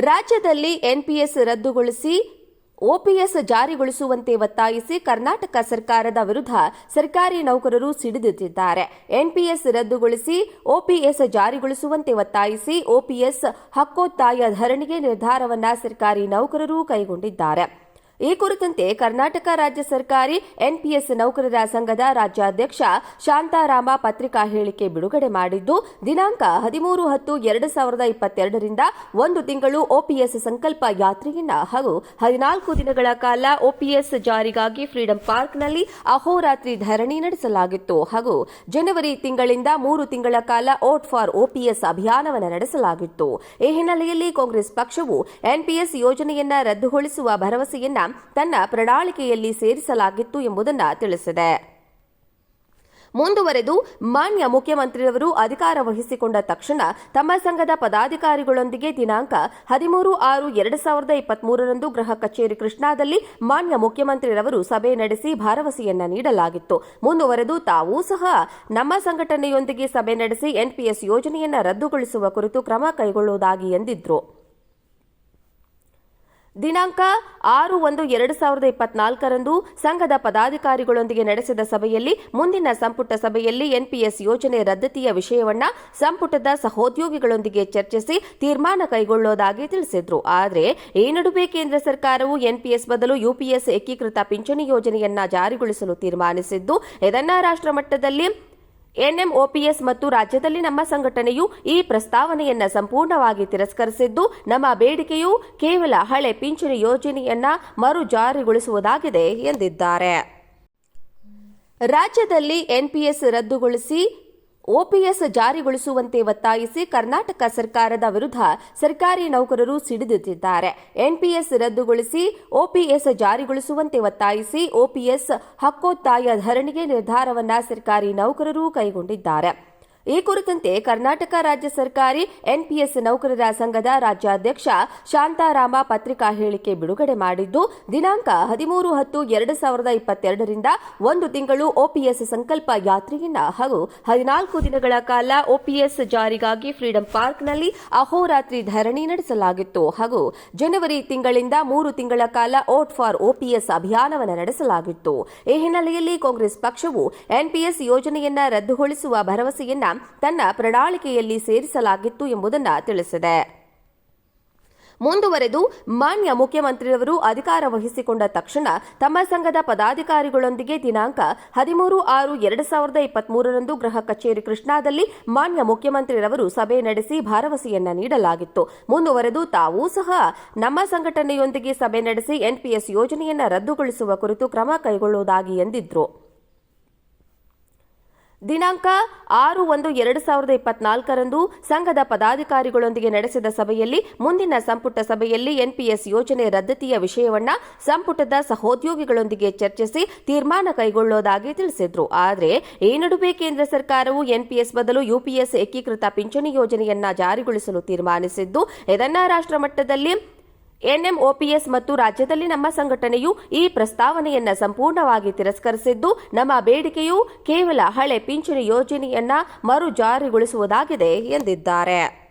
ರಾಜ್ಯದಲ್ಲಿ ಎನ್ಪಿಎಸ್ ರದ್ದುಗೊಳಿಸಿ ಓಪಿಎಸ್ ಜಾರಿಗೊಳಿಸುವಂತೆ ಒತ್ತಾಯಿಸಿ ಕರ್ನಾಟಕ ಸರ್ಕಾರದ ವಿರುದ್ಧ ಸರ್ಕಾರಿ ನೌಕರರು ಸಿಡಿದುತ್ತಿದ್ದಾರೆ ಎನ್ಪಿಎಸ್ ರದ್ದುಗೊಳಿಸಿ ಓಪಿಎಸ್ ಜಾರಿಗೊಳಿಸುವಂತೆ ಒತ್ತಾಯಿಸಿ ಒಪಿಎಸ್ ಹಕ್ಕೊತ್ತಾಯ ಧರಣಿಗೆ ನಿರ್ಧಾರವನ್ನ ಸರ್ಕಾರಿ ನೌಕರರು ಕೈಗೊಂಡಿದ್ದಾರೆ. ಈ ಕುರಿತಂತೆ ಕರ್ನಾಟಕ ರಾಜ್ಯ ಸರ್ಕಾರಿ ಎನ್ಪಿಎಸ್ ನೌಕರರ ಸಂಘದ ರಾಜ್ಯಾಧ್ಯಕ್ಷ ಶಾಂತಾರಾಮ ಪತ್ರಿಕಾ ಹೇಳಿಕೆ ಬಿಡುಗಡೆ ಮಾಡಿದ್ದು, ದಿನಾಂಕ ಹದಿಮೂರು ಹತ್ತು ಎರಡು ಸಾವಿರದ ಇಪ್ಪತ್ತೆರಡರಿಂದ ಒಂದು ತಿಂಗಳು ಒಪಿಎಸ್ ಸಂಕಲ್ಪ ಯಾತ್ರೆಯನ್ನ ಹಾಗೂ ಹದಿನಾಲ್ಕು ದಿನಗಳ ಕಾಲ ಓಪಿಎಸ್ ಜಾರಿಗಾಗಿ ಫ್ರೀಡಂ ಪಾರ್ಕ್ನಲ್ಲಿ ಅಹೋರಾತ್ರಿ ಧರಣಿ ನಡೆಸಲಾಗಿತ್ತು ಹಾಗೂ ಜನವರಿ ತಿಂಗಳಿಂದ ಮೂರು ತಿಂಗಳ ಕಾಲ ಓಟ್ ಫಾರ್ ಒಪಿಎಸ್ ಅಭಿಯಾನವನ್ನು ನಡೆಸಲಾಗಿತ್ತು. ಈ ಹಿನ್ನೆಲೆಯಲ್ಲಿ ಕಾಂಗ್ರೆಸ್ ಪಕ್ಷವು ಎನ್ಪಿಎಸ್ ಯೋಜನೆಯನ್ನ ರದ್ದುಗೊಳಿಸುವ ಭರವಸೆಯನ್ನ ತನ್ನ ಪ್ರಣಾಳಿಕೆಯಲ್ಲಿ ಸೇರಿಸಲಾಗಿತ್ತು ಎಂಬುದನ್ನು ತಿಳಿಸಿದೆ. ಮುಂದುವರೆದು ಮಾನ್ಯ ಮುಖ್ಯಮಂತ್ರಿಯವರು ಅಧಿಕಾರ ವಹಿಸಿಕೊಂಡ ತಕ್ಷಣ ತಮ್ಮ ಸಂಘದ ಪದಾಧಿಕಾರಿಗಳೊಂದಿಗೆ ದಿನಾಂಕ ಹದಿಮೂರು ಆರು ಎರಡು ಸಾವಿರದ ಇಪ್ಪತ್ಮೂರರಂದು ಗೃಹ ಕಚೇರಿ ಕೃಷ್ಣಾದಲ್ಲಿ ಮಾನ್ಯ ಮುಖ್ಯಮಂತ್ರಿರವರು ಸಭೆ ನಡೆಸಿ ಭರವಸೆಯನ್ನ ನೀಡಲಾಗಿತ್ತು. ಮುಂದುವರೆದು ತಾವೂ ಸಹ ನಮ್ಮ ಸಂಘಟನೆಯೊಂದಿಗೆ ಸಭೆ ನಡೆಸಿ ಎನ್ಪಿಎಸ್ ಯೋಜನೆಯನ್ನು ರದ್ದುಗೊಳಿಸುವ ಕುರಿತು ಕ್ರಮ ಕೈಗೊಳ್ಳುವುದಾಗಿ ಎಂದಿದ್ರು. ದಿನಾಂಕ ಆರು ಒಂದು ಎರಡು ಸಾವಿರದ ಇಪ್ಪತ್ನಾಲ್ಕರಂದು ಸಂಘದ ಪದಾಧಿಕಾರಿಗಳೊಂದಿಗೆ ನಡೆಸಿದ ಸಭೆಯಲ್ಲಿ ಮುಂದಿನ ಸಂಪುಟ ಸಭೆಯಲ್ಲಿ ಎನ್ಪಿಎಸ್ ಯೋಜನೆ ರದ್ದತಿಯ ವಿಷಯವನ್ನ ಸಂಪುಟದ ಸಹೋದ್ಯೋಗಿಗಳೊಂದಿಗೆ ಚರ್ಚಿಸಿ ತೀರ್ಮಾನ ಕೈಗೊಳ್ಳುವುದಾಗಿ ತಿಳಿಸಿದ್ರು. ಆದರೆ ಈ ನಡುವೆ ಕೇಂದ್ರ ಸರ್ಕಾರವು ಎನ್ಪಿಎಸ್ ಬದಲು ಯುಪಿಎಸ್ ಏಕೀಕೃತ ಪಿಂಚಣಿ ಯೋಜನೆಯನ್ನ ಜಾರಿಗೊಳಿಸಲು ತೀರ್ಮಾನಿಸಿದ್ದು, ಇದನ್ನ ರಾಷ್ಟ್ರಮಟ್ಟದಲ್ಲಿ ಎನ್ಎಂಒಪಿಎಸ್ ಮತ್ತು ರಾಜ್ಯದಲ್ಲಿ ನಮ್ಮ ಸಂಘಟನೆಯು ಈ ಪ್ರಸ್ತಾವನೆಯನ್ನ ಸಂಪೂರ್ಣವಾಗಿ ತಿರಸ್ಕರಿಸಿದ್ದು, ನಮ್ಮ ಬೇಡಿಕೆಯು ಕೇವಲ ಹಳೆ ಪಿಂಚಣಿ ಯೋಜನೆಯನ್ನ ಮರು ಜಾರಿಗೊಳಿಸುವುದಾಗಿದೆ ಎಂದಿದ್ದಾರೆ. ರಾಜ್ಯದಲ್ಲಿ ಎನ್ಪಿಎಸ್ ರದ್ದುಗೊಳಿಸಿ ಒಪಿಎಸ್ ಜಾರಿಗೊಳಿಸುವಂತೆ ಒತ್ತಾಯಿಸಿ ಕರ್ನಾಟಕ ಸರ್ಕಾರದ ವಿರುದ್ಧ ಸರ್ಕಾರಿ ನೌಕರರು ಸಿಡಿದುತ್ತಿದ್ದಾರೆ ಎನ್ಪಿಎಸ್ ರದ್ದುಗೊಳಿಸಿ ಒಪಿಎಸ್ ಜಾರಿಗೊಳಿಸುವಂತೆ ಒತ್ತಾಯಿಸಿ ಒಪಿಎಸ್ ಹಕ್ಕೊತ್ತಾಯ ಧರಣಿಗೆ ನಿರ್ಧಾರವನ್ನ ಸರ್ಕಾರಿ ನೌಕರರು ಕೈಗೊಂಡಿದ್ದಾರೆ. ಈ ಕುರಿತಂತೆ ಕರ್ನಾಟಕ ರಾಜ್ಯ ಸರ್ಕಾರಿ ಎನ್ಪಿಎಸ್ ನೌಕರರ ಸಂಘದ ರಾಜ್ಯಾಧ್ಯಕ್ಷ ಶಾಂತಾರಾಮ ಪತ್ರಿಕಾ ಹೇಳಿಕೆ ಬಿಡುಗಡೆ ಮಾಡಿದ್ದು, ದಿನಾಂಕ ಹದಿಮೂರು ಹತ್ತು ಎರಡು ಸಾವಿರದ ಇಪ್ಪತ್ತೆರಡರಿಂದ ಒಂದು ತಿಂಗಳು ಓಪಿಎಸ್ ಸಂಕಲ್ಪ ಯಾತ್ರೆಯನ್ನ ಹಾಗೂ ಹದಿನಾಲ್ಕು ದಿನಗಳ ಕಾಲ ಓಪಿಎಸ್ ಜಾರಿಗಾಗಿ ಫ್ರೀಡಂ ಪಾರ್ಕ್ನಲ್ಲಿ ಅಹೋರಾತ್ರಿ ಧರಣಿ ನಡೆಸಲಾಗಿತ್ತು ಹಾಗೂ ಜನವರಿ ತಿಂಗಳಿಂದ ಮೂರು ತಿಂಗಳ ಕಾಲ ಓಟ್ ಫಾರ್ ಓಪಿಎಸ್ ಅಭಿಯಾನವನ್ನು ನಡೆಸಲಾಗಿತ್ತು. ಈ ಹಿನ್ನೆಲೆಯಲ್ಲಿ ಕಾಂಗ್ರೆಸ್ ಪಕ್ಷವು ಎನ್ಪಿಎಸ್ ಯೋಜನೆಯನ್ನ ರದ್ದುಗೊಳಿಸುವ ಭರವಸೆಯನ್ನ ತನ್ನ ಪ್ರಣಾಳಿಕೆಯಲ್ಲಿ ಸೇರಿಸಲಾಗಿತ್ತು ಎಂಬುದನ್ನು ತಿಳಿಸಿದೆ. ಮುಂದುವರೆದು ಮಾನ್ಯ ಮುಖ್ಯಮಂತ್ರಿಯವರು ಅಧಿಕಾರ ವಹಿಸಿಕೊಂಡ ತಕ್ಷಣ ತಮ್ಮ ಸಂಘದ ಪದಾಧಿಕಾರಿಗಳೊಂದಿಗೆ ದಿನಾಂಕ ಹದಿಮೂರು ಆರು ಎರಡು ಸಾವಿರದ ಇಪ್ಪತ್ಮೂರರಂದು ಗೃಹ ಕಚೇರಿ ಕೃಷ್ಣಾದಲ್ಲಿ ಮಾನ್ಯ ಮುಖ್ಯಮಂತ್ರಿರವರು ಸಭೆ ನಡೆಸಿ ಭರವಸೆಯನ್ನ ನೀಡಲಾಗಿತ್ತು. ಮುಂದುವರೆದು ತಾವೂ ಸಹ ನಮ್ಮ ಸಂಘಟನೆಯೊಂದಿಗೆ ಸಭೆ ನಡೆಸಿ ಎನ್ಪಿಎಸ್ ಯೋಜನೆಯನ್ನ ರದ್ದುಗೊಳಿಸುವ ಕುರಿತು ಕ್ರಮ ಕೈಗೊಳ್ಳುವುದಾಗಿ ಎಂದಿದ್ರು. ದಿನಾಂಕ ಆರು ಒಂದು ಎರಡು ಸಾವಿರದ ಇಪ್ಪತ್ನಾಲ್ಕರಂದು ಸಂಘದ ಪದಾಧಿಕಾರಿಗಳೊಂದಿಗೆ ನಡೆಸಿದ ಸಭೆಯಲ್ಲಿ ಮುಂದಿನ ಸಂಪುಟ ಸಭೆಯಲ್ಲಿ ಎನ್ಪಿಎಸ್ ಯೋಜನೆ ರದ್ದತಿಯ ವಿಷಯವನ್ನ ಸಂಪುಟದ ಸಹೋದ್ಯೋಗಿಗಳೊಂದಿಗೆ ಚರ್ಚಿಸಿ ತೀರ್ಮಾನ ಕೈಗೊಳ್ಳುವುದಾಗಿ ತಿಳಿಸಿದ್ರು. ಆದರೆ ಈ ನಡುವೆ ಕೇಂದ್ರ ಸರ್ಕಾರವು ಎನ್ಪಿಎಸ್ ಬದಲು ಯುಪಿಎಸ್ ಏಕೀಕೃತ ಪಿಂಚಣಿ ಯೋಜನೆಯನ್ನ ಜಾರಿಗೊಳಿಸಲು ತೀರ್ಮಾನಿಸಿದ್ದು, ಇದನ್ನ ರಾಷ್ಟ್ರಮಟ್ಟದಲ್ಲಿ ಎನ್ಎಂಒಪಿಎಸ್ ಮತ್ತು ರಾಜ್ಯದಲ್ಲಿ ನಮ್ಮ ಸಂಘಟನೆಯು ಈ ಪ್ರಸ್ತಾವನೆಯನ್ನ ಸಂಪೂರ್ಣವಾಗಿ ತಿರಸ್ಕರಿಸಿದ್ದು, ನಮ್ಮ ಬೇಡಿಕೆಯು ಕೇವಲ ಹಳೆ ಪಿಂಚಣಿ ಯೋಜನೆಯನ್ನ ಮರು ಜಾರಿಗೊಳಿಸುವುದಾಗಿದೆ ಎಂದಿದ್ದಾರೆ.